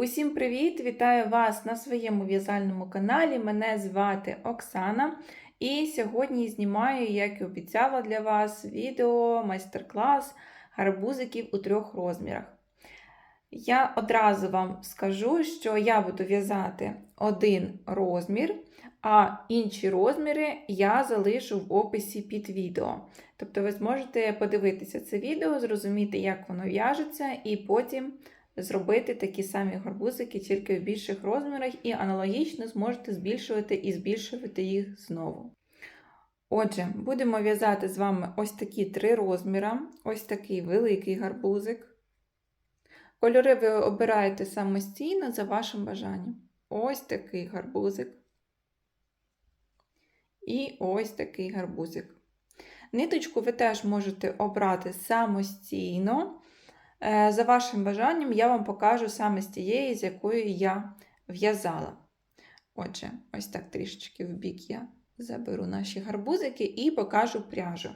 Усім привіт! Вітаю вас на своєму в'язальному каналі. Мене звати Оксана. І сьогодні знімаю, як і обіцяла для вас, відео, майстер-клас гарбузиків у трьох розмірах. Я одразу вам скажу, що я буду в'язати один розмір, а інші розміри я залишу в описі під відео. Тобто ви зможете подивитися це відео, зрозуміти, як воно в'яжеться, і потім зробити такі самі гарбузики, тільки в більших розмірах, і аналогічно зможете збільшувати і збільшувати їх знову. Отже, будемо в'язати з вами ось такі три розміри, ось такий великий гарбузик. Кольори ви обираєте самостійно за вашим бажанням. Ось такий гарбузик. І ось такий гарбузик. Ниточку ви теж можете обрати самостійно. Е, За вашим бажанням, я вам покажу саме з тієї, з якою я в'язала. Отже, ось так трішечки в бік я заберу наші гарбузики і покажу пряжу.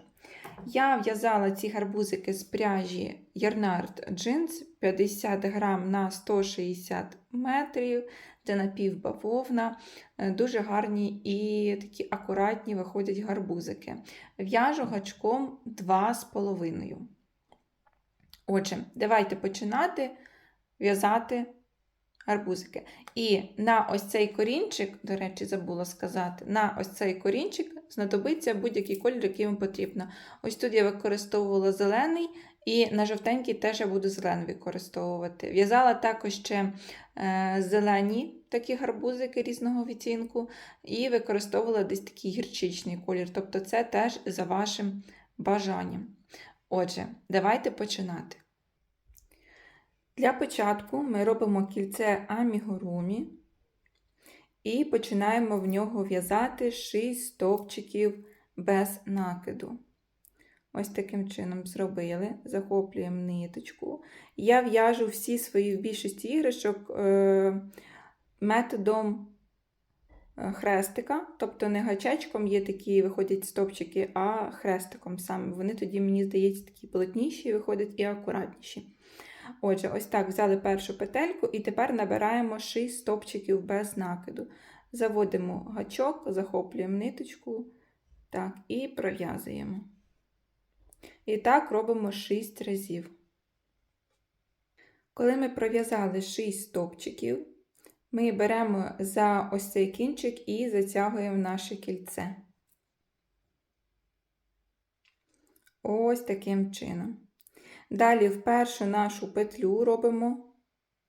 Я в'язала ці гарбузики з пряжі Ярнард Jeans 50 грам на 160 метрів. Це напівбавовна. Е, Дуже гарні і такі акуратні виходять гарбузики. В'яжу гачком 2,5. Отже, давайте починати в'язати гарбузики. І на ось цей корінчик, до речі, забула сказати, на ось цей корінчик знадобиться будь-який колір, який вам потрібно. Ось тут я використовувала зелений, і на жовтенький теж я буду зелений використовувати. В'язала також ще е, зелені такі гарбузики різного відтінку, і використовувала десь такий гірчичний колір. Тобто це теж за вашим бажанням. Отже, давайте починати. Для початку ми робимо кільце амігурумі і починаємо в нього в'язати 6 стовпчиків без накиду. Ось таким чином зробили, захоплюємо ниточку. Я в'яжу всі свої в більшості іграшок е, методом хрестика, тобто не гачечком є такі виходять стовпчики, а хрестиком саме. Вони тоді, мені здається, такі плотніші виходять і акуратніші. Отже, ось так взяли першу петельку і тепер набираємо 6 стовпчиків без накиду. Заводимо гачок, захоплюємо ниточку так, і пров'язуємо. І так робимо 6 разів. Коли ми пров'язали 6 стовпчиків, ми беремо за ось цей кінчик і затягуємо наше кільце. Ось таким чином. Далі в першу нашу петлю робимо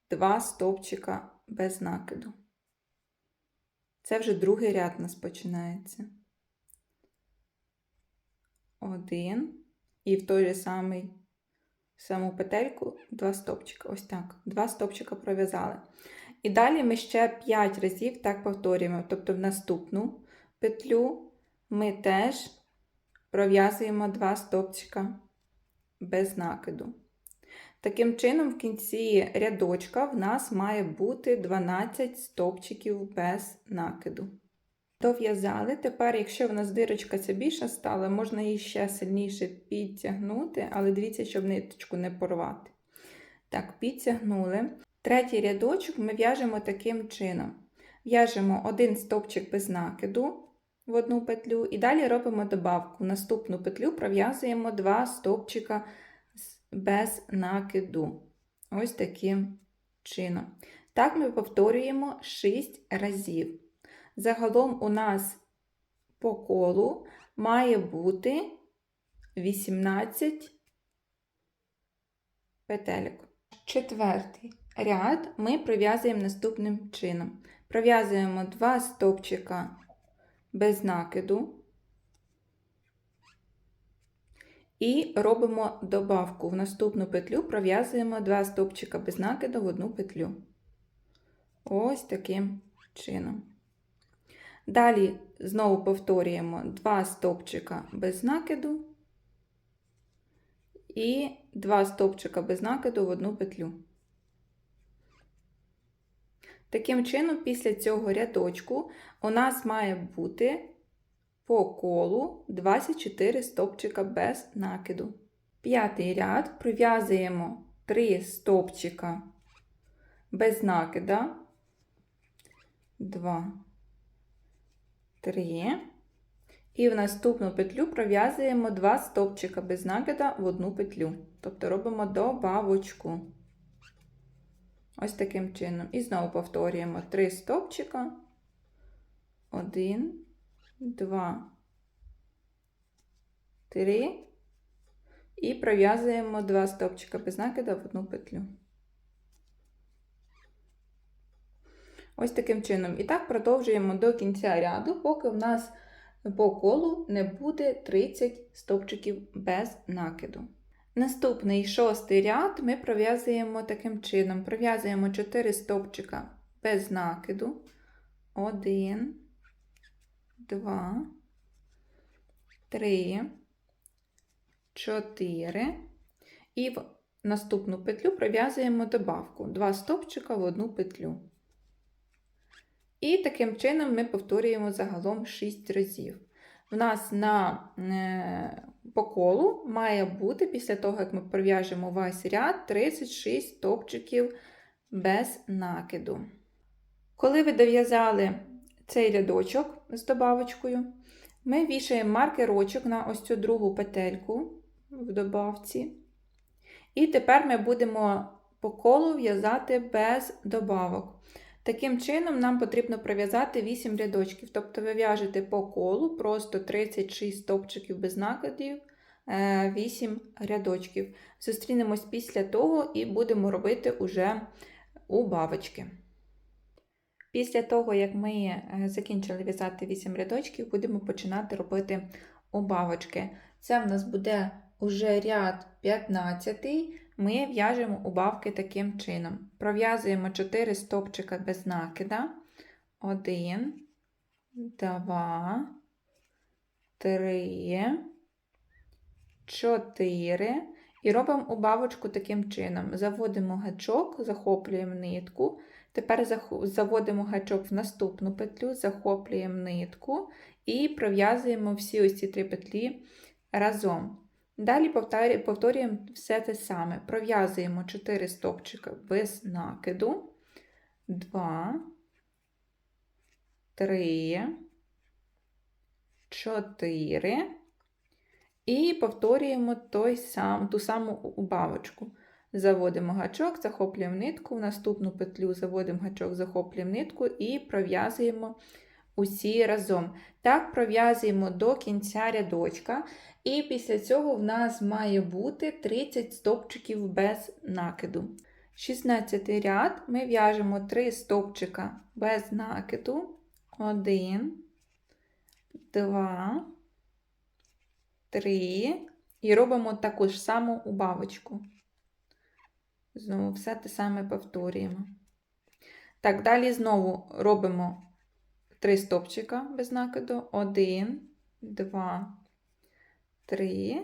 2 стовпчика без накиду. Це вже другий ряд у нас починається. Один. І в той же самий саму петельку два стовпчика. Ось так. Два стовпчика пров'язали. І далі ми ще 5 разів так повторюємо. Тобто в наступну петлю ми теж пров'язуємо два стовпчика без накиду. Таким чином, в кінці рядочка в нас має бути 12 стовпчиків без накиду. Дов'язали. Тепер, якщо в нас дирочка ця більша стала, можна її ще сильніше підтягнути, але дивіться, щоб ниточку не порвати. Так, підтягнули. Третій рядочок ми в'яжемо таким чином: в'яжемо один стовпчик без накиду в одну петлю, і далі робимо добавку. Наступну петлю пров'язуємо два стовпчика без накиду. Ось таким чином. Так ми повторюємо 6 разів. Загалом у нас по колу має бути 18 петелек. Четвертий ряд ми пров'язуємо наступним чином. Пров'язуємо 2 стовпчика без накиду і робимо добавку. В наступну петлю пров'язуємо 2 стовпчика без накиду в одну петлю. Ось таким чином. Далі знову повторюємо 2 стовпчика без накиду і 2 стовпчика без накиду в одну петлю. Таким чином, після цього рядочку у нас має бути по колу 24 стовпчика без накиду. П'ятий ряд пров'язуємо 3 стовпчика без накида. 2, 3. І в наступну петлю пров'язуємо 2 стовпчика без накида в одну петлю. Тобто робимо добавочку. Ось таким чином. І знову повторюємо 3 стовпчика. 1, 2, 3. І пров'язуємо 2 стовпчика без накида в одну петлю. Ось таким чином. І так продовжуємо до кінця ряду, поки в нас по колу не буде 30 стовпчиків без накиду. Наступний шостий ряд ми пров'язуємо таким чином: пров'язуємо 4 стовпчика без накиду. 1, 2, 3, 4. І в наступну петлю пров'язуємо добавку 2 стовпчика в одну петлю. І таким чином ми повторюємо загалом 6 разів. В нас на, е, по колу має бути, після того, як ми пров'яжемо весь ряд, 36 стовпчиків без накиду. Коли ви дов'язали цей рядочок з добавочкою, ми вішаємо маркерочок на ось цю другу петельку в добавці. І тепер ми будемо по колу в'язати без добавок. Таким чином, нам потрібно пров'язати 8 рядочків. Тобто ви в'яжете по колу просто 36 стовпчиків без накидів, 8 рядочків. Зустрінемось після того і будемо робити уже убавочки. Після того, як ми е, закінчили в'язати 8 рядочків, будемо починати робити убавочки. Це в нас буде уже ряд 15 ми в'яжемо убавки таким чином. Пров'язуємо 4 стовпчика без накида. 1, 2, 3, 4. І робимо убавочку таким чином. Заводимо гачок, захоплюємо нитку. Тепер заводимо гачок в наступну петлю, захоплюємо нитку і пров'язуємо всі ось ці три петлі разом. Далі повторюємо все те саме. Пров'язуємо 4 стовпчика без накиду, 2, 3, 4. І повторюємо той сам, ту саму убавочку. Заводимо гачок, захоплюємо нитку, в наступну петлю заводимо гачок, захоплюємо нитку і пров'язуємо усі разом. Так пров'язуємо до кінця рядочка, і після цього в нас має бути 30 стовпчиків без накиду. 16 ряд ми в'яжемо 3 стовпчика без накиду. 1, 2, 3. І робимо таку ж саму убавочку. Знову все те саме повторюємо. Так, далі знову робимо 3 стопчика без накиду. 1, 2, 3.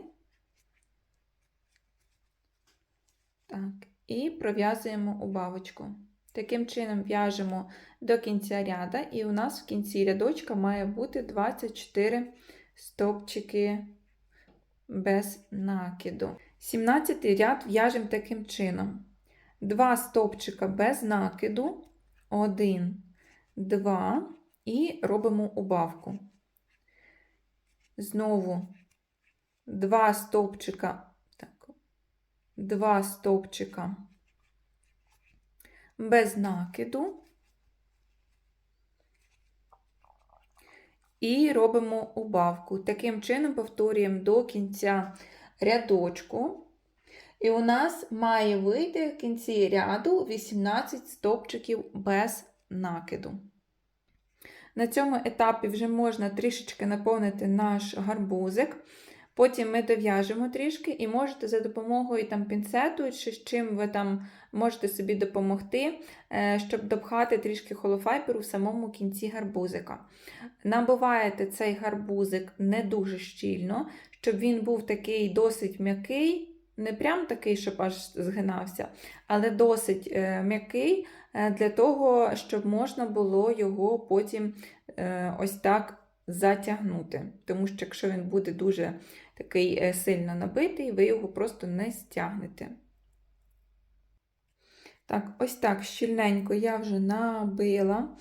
Так, і пров'язуємо убавочку. Таким чином в'яжемо до кінця ряда, і у нас в кінці рядочка має бути 24 стовпчики без накиду. 17 ряд в'яжемо таким чином: 2 стовпчика без накиду, 1, 2, і робимо убавку. Знову два стовпчика, так, два стовпчика без накиду. І робимо убавку. Таким чином повторюємо до кінця рядочку. І у нас має вийти в кінці ряду 18 стовпчиків без накиду. На цьому етапі вже можна трішечки наповнити наш гарбузик. Потім ми дов'яжемо трішки і можете за допомогою там, пінцету, чи з чим ви там можете собі допомогти, е, щоб допхати трішки холофайберу в самому кінці гарбузика. Набиваєте цей гарбузик не дуже щільно, щоб він був такий досить м'який, не прям такий, щоб аж згинався, але досить е, м'який е, для того, щоб можна було його потім ось так затягнути. Тому що, якщо він буде дуже такий е, сильно набитий, ви його просто не стягнете. Так, ось так щільненько я вже набила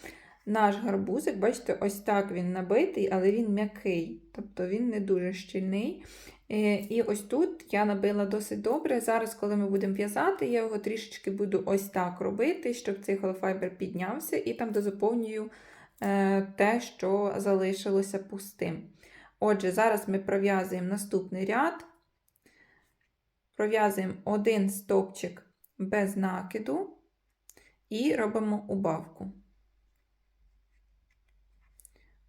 наш гарбузик. Бачите, ось так він набитий, але він м'який, тобто він не дуже щільний. Е, І ось тут я набила досить добре. Зараз, коли ми будемо в'язати, я його трішечки буду ось так робити, щоб цей холофайбер піднявся, і там дозаповнюю е, те, що залишилося пустим. Отже, зараз ми пров'язуємо наступний ряд. Пров'язуємо один стовпчик без накиду і робимо убавку.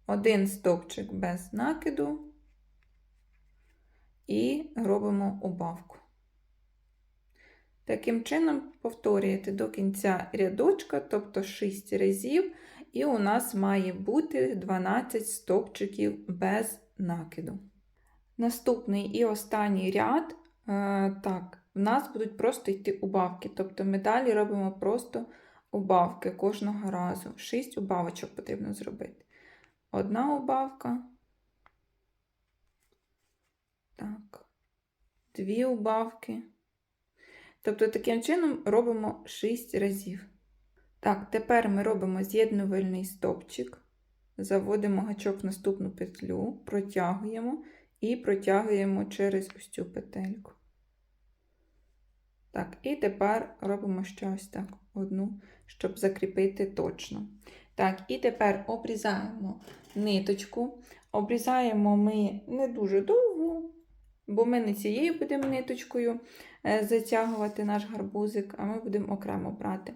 Один стовпчик без накиду і робимо убавку. Таким чином повторюєте до кінця рядочка, тобто 6 разів, і у нас має бути 12 стовпчиків без накиду. Наступний і останній ряд, е, так, в нас будуть просто йти убавки. Тобто ми далі робимо просто убавки кожного разу. 6 убавочок потрібно зробити. Одна убавка. Так, дві убавки. Тобто, таким чином робимо 6 разів. Так, тепер ми робимо з'єднувальний стопчик, заводимо гачок в наступну петлю, протягуємо і протягуємо через ось цю петельку. Так, і тепер робимо ще ось так одну, щоб закріпити точно. Так, і тепер обрізаємо ниточку. Обрізаємо ми не дуже довго, бо ми не цією будемо ниточкою е, затягувати наш гарбузик, а ми будемо окремо брати.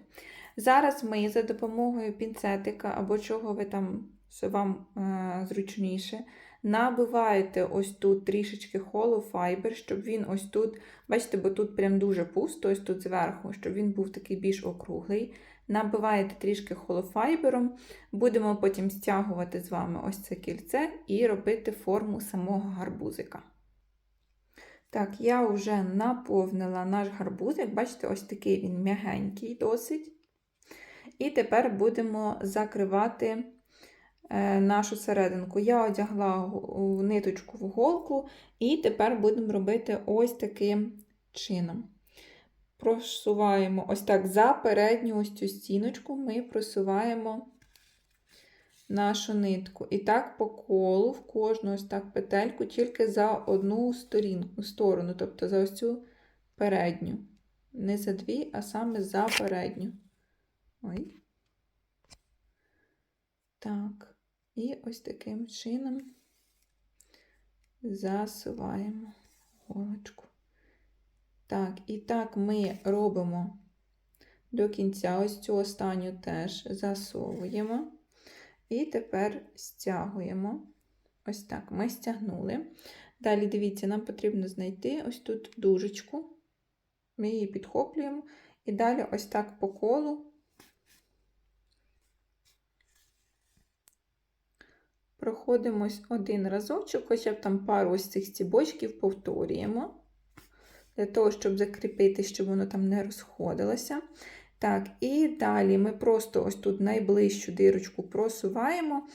Зараз ми за допомогою пінцетика або чого ви там що вам е, зручніше, набиваєте ось тут трішечки холофайбер, щоб він ось тут, бачите, бо тут прям дуже пусто, ось тут зверху, щоб він був такий більш округлий. Набиваєте трішки холофайбером, будемо потім стягувати з вами ось це кільце і робити форму самого гарбузика. Так, я вже наповнила наш гарбузик, бачите, ось такий він м'ягенький досить. І тепер будемо закривати нашу серединку. Я одягла ниточку в голку, і тепер будемо робити ось таким чином. Просуваємо ось так за передню ось цю стіночку, ми просуваємо нашу нитку. І так по колу, в кожну ось так петельку, тільки за одну сторінку, сторону, тобто за ось цю передню. Не за дві, а саме за передню. Ой. Так, і ось таким чином засуваємо голочку. Так, і так ми робимо до кінця ось цю останню теж засовуємо. І тепер стягуємо. Ось так ми стягнули. Далі, дивіться, нам потрібно знайти ось тут дужечку. Ми її підхоплюємо. І далі ось так по колу проходимось один разочок, хоча б там пару ось цих стібочків повторюємо. Для того, щоб закріпити, щоб воно там не розходилося. Так, і далі ми просто ось тут найближчу дирочку просуваємо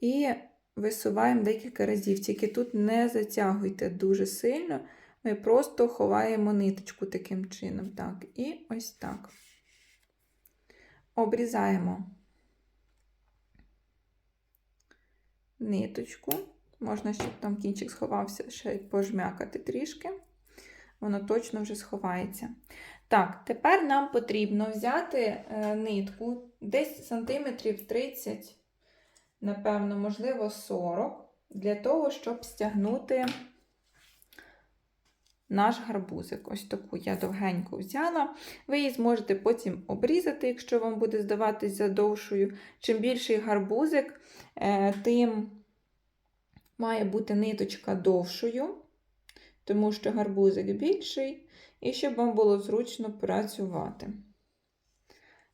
і висуваємо декілька разів. Тільки тут не затягуйте дуже сильно, ми просто ховаємо ниточку таким чином. Так, і ось так. Обрізаємо ниточку. Можна, щоб там кінчик сховався, ще й пожмякати трішки. Воно точно вже сховається. Так, тепер нам потрібно взяти е, нитку десь сантиметрів 30, напевно, можливо, 40, для того, щоб стягнути наш гарбузик. Ось таку я довгеньку взяла. Ви її зможете потім обрізати, якщо вам буде здаватись задовшою. Чим більший гарбузик, тим має бути ниточка довшою, тому що гарбузик більший і щоб вам було зручно працювати.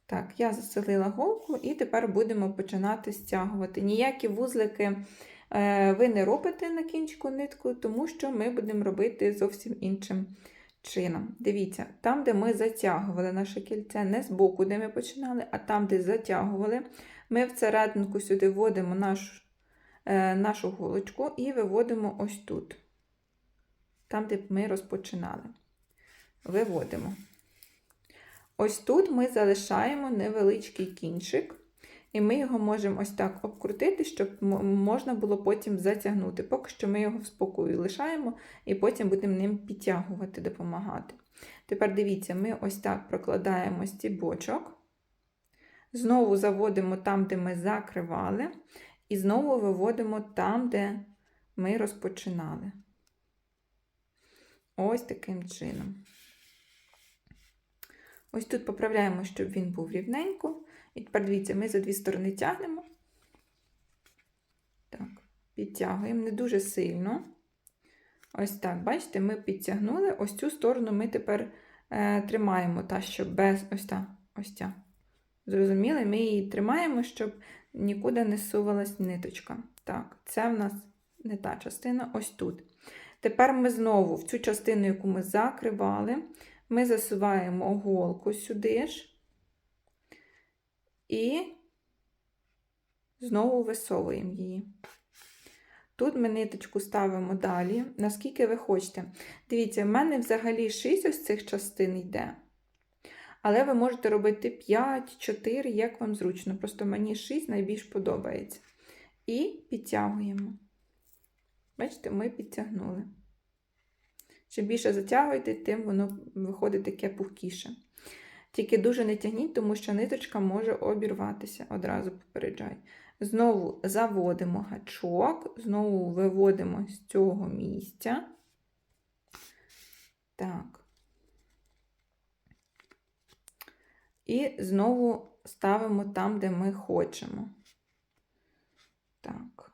Так, я заселила голку і тепер будемо починати стягувати. Ніякі вузлики е, ви не робите на кінчику нитку, тому що ми будемо робити зовсім іншим чином. Дивіться, там, де ми затягували наше кільце, не з боку, де ми починали, а там, де затягували, ми всерединку сюди вводимо нашу, е, нашу голочку і виводимо ось тут, там, де ми розпочинали виводимо. Ось тут ми залишаємо невеличкий кінчик, і ми його можемо ось так обкрутити, щоб можна було потім затягнути. Поки що ми його в спокою лишаємо і потім будемо ним підтягувати, допомагати. Тепер дивіться, ми ось так прокладаємо стібочок, знову заводимо там, де ми закривали, і знову виводимо там, де ми розпочинали. Ось таким чином. Ось тут поправляємо, щоб він був рівненько. І тепер дивіться, ми за дві сторони тягнемо. Так, підтягуємо не дуже сильно. Ось так, бачите, ми підтягнули. Ось цю сторону ми тепер е, тримаємо, та, що без ось та, ось ця. Зрозуміли? Ми її тримаємо, щоб нікуди не сувалась ниточка. Так, це в нас не та частина, ось тут. Тепер ми знову в цю частину, яку ми закривали, ми засуваємо голку сюди ж і знову висовуємо її. Тут ми ниточку ставимо далі, наскільки ви хочете. Дивіться, в мене взагалі 6 ось цих частин йде. Але ви можете робити 5, 4, як вам зручно. Просто мені 6 найбільш подобається. І підтягуємо. Бачите, ми підтягнули. Чим більше затягуєте, тим воно виходить таке пухкіше. Тільки дуже не тягніть, тому що ниточка може обірватися, одразу попереджаю. Знову заводимо гачок, знову виводимо з цього місця. Так. І знову ставимо там, де ми хочемо. Так.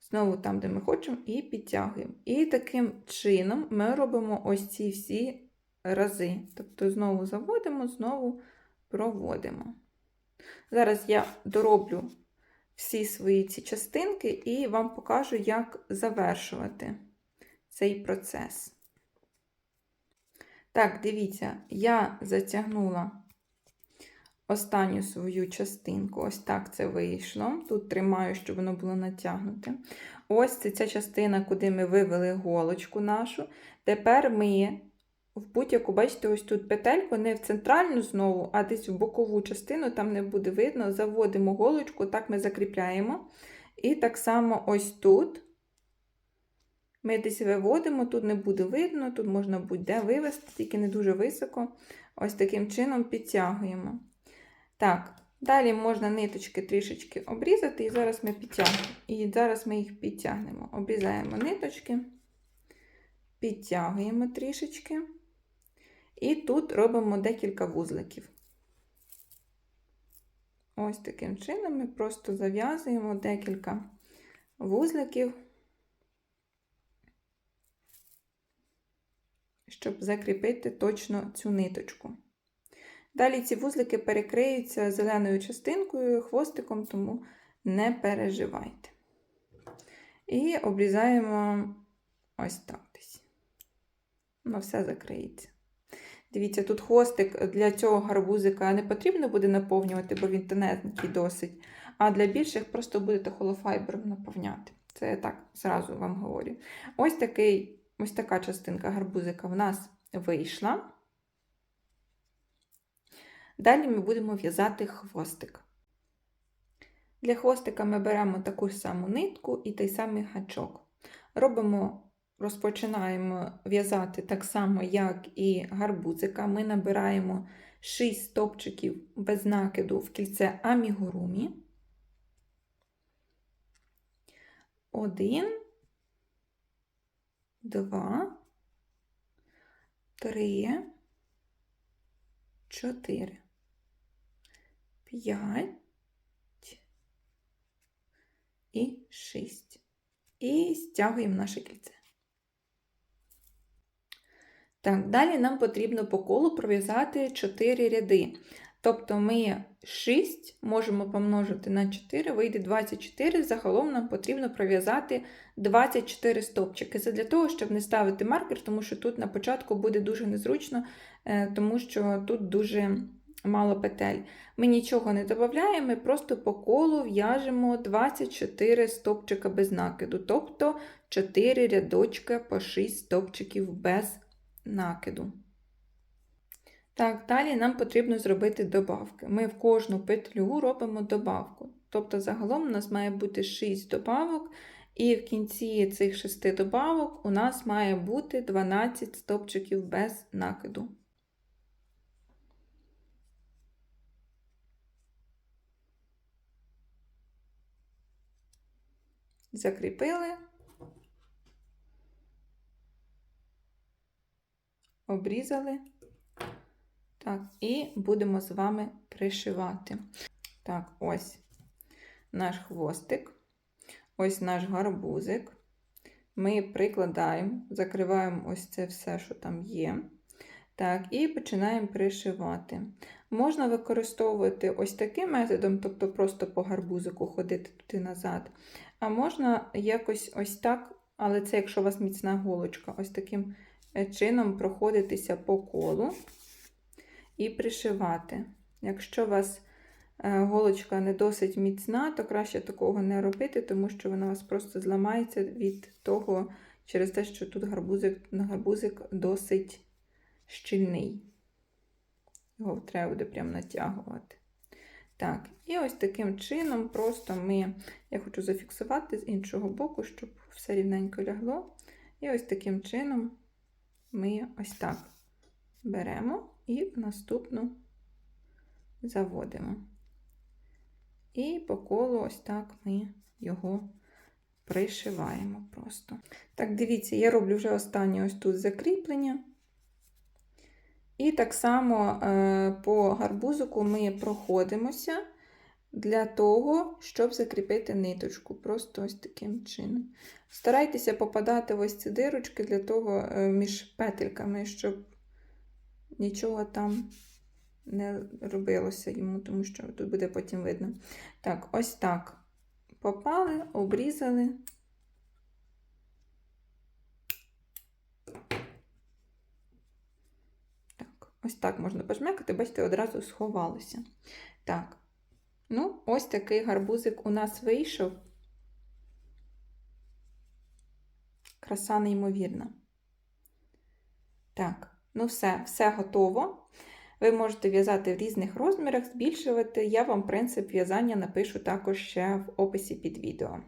Знову там, де ми хочемо, і підтягуємо. І таким чином ми робимо ось ці всі рази. Тобто знову заводимо, знову проводимо. Зараз я дороблю всі свої ці частинки і вам покажу, як завершувати цей процес. Так, дивіться, я затягнула останню свою частинку. Ось так це вийшло. Тут тримаю, щоб воно було натягнуте. Ось це ця частина, куди ми вивели голочку нашу. Тепер ми в будь-яку, бачите, ось тут петельку, не в центральну знову, а десь в бокову частину, там не буде видно, заводимо голочку, так ми закріпляємо. І так само ось тут. Ми десь виводимо, тут не буде видно, тут можна будь-де вивести, тільки не дуже високо. Ось таким чином підтягуємо. Так, далі можна ниточки трішечки обрізати, і зараз ми підтягнемо. І зараз ми їх підтягнемо. Обрізаємо ниточки, підтягуємо трішечки. І тут робимо декілька вузликів. Ось таким чином ми просто зав'язуємо декілька вузликів, щоб закріпити точно цю ниточку. Далі ці вузлики перекриються зеленою частинкою, хвостиком, тому не переживайте. І обрізаємо ось так десь. Воно все закриється. Дивіться, тут хвостик для цього гарбузика не потрібно буде наповнювати, бо він тоненький досить. А для більших просто будете холофайбером наповняти. Це я так зразу вам говорю. Ось такий, ось така частинка гарбузика в нас вийшла. Далі ми будемо в'язати хвостик. Для хвостика ми беремо таку ж саму нитку і той самий гачок. Робимо розпочинаємо в'язати так само, як і гарбузика. Ми набираємо 6 стопчиків без накиду в кільце амігурумі. Один, два, три, чотири, п'ять і шість. І стягуємо наше кільце. Так, далі нам потрібно по колу пров'язати 4 ряди. Тобто ми 6 можемо помножити на 4, вийде 24. Загалом нам потрібно пров'язати 24 стовпчики. Це для того, щоб не ставити маркер, тому що тут на початку буде дуже незручно, е, тому що тут дуже мало петель. Ми нічого не додаємо, ми просто по колу в'яжемо 24 стовпчика без накиду, тобто 4 рядочка по 6 стовпчиків без накиду. Так, далі нам потрібно зробити добавки. Ми в кожну петлю робимо добавку. Тобто, загалом у нас має бути 6 добавок, і в кінці цих 6 добавок у нас має бути 12 стопчиків без накиду. Закріпили. Обрізали. Так, і будемо з вами пришивати. Так, ось наш хвостик, ось наш гарбузик. Ми прикладаємо, закриваємо ось це все, що там є. Так, і починаємо пришивати. Можна використовувати ось таким методом, тобто просто по гарбузику ходити туди назад. А можна якось ось так, але це якщо у вас міцна голочка, ось таким е, чином проходитися по колу і пришивати. Якщо у вас е, голочка не досить міцна, то краще такого не робити, тому що вона у вас просто зламається від того, через те, що тут гарбузик, гарбузик досить щільний. Його треба буде прям натягувати. Так, і ось таким чином просто ми, я хочу зафіксувати з іншого боку, щоб все рівненько лягло. І ось таким чином ми ось так беремо і в наступну заводимо. І по колу ось так ми його пришиваємо просто. Так, дивіться, я роблю вже останнє ось тут закріплення. І так само е, по гарбузику ми проходимося для того, щоб закріпити ниточку. Просто ось таким чином. Старайтеся попадати в ось ці дирочки для того е, між петельками, щоб нічого там не робилося йому, тому що тут буде потім видно. Так, ось так. Попали, обрізали. Так, ось так можна пожмякати, бачите, одразу сховалося. Так, ну, ось такий гарбузик у нас вийшов. Краса неймовірна. Так, ну все, все готово. Ви можете в'язати в різних розмірах, збільшувати. Я вам принцип в'язання напишу також ще в описі під відео.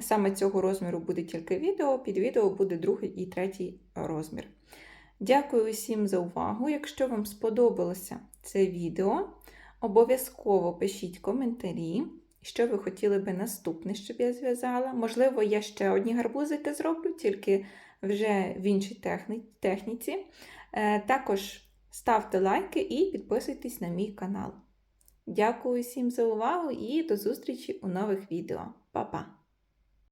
Саме цього розміру буде тільки відео, під відео буде другий і третій розмір. Дякую усім за увагу. Якщо вам сподобалося це відео, обов'язково пишіть коментарі, що ви хотіли би наступне, щоб я зв'язала. Можливо, я ще одні гарбузики зроблю, тільки вже в іншій техніці. Е, також ставте лайки і підписуйтесь на мій канал. Дякую всім за увагу і до зустрічі у нових відео. Па-па!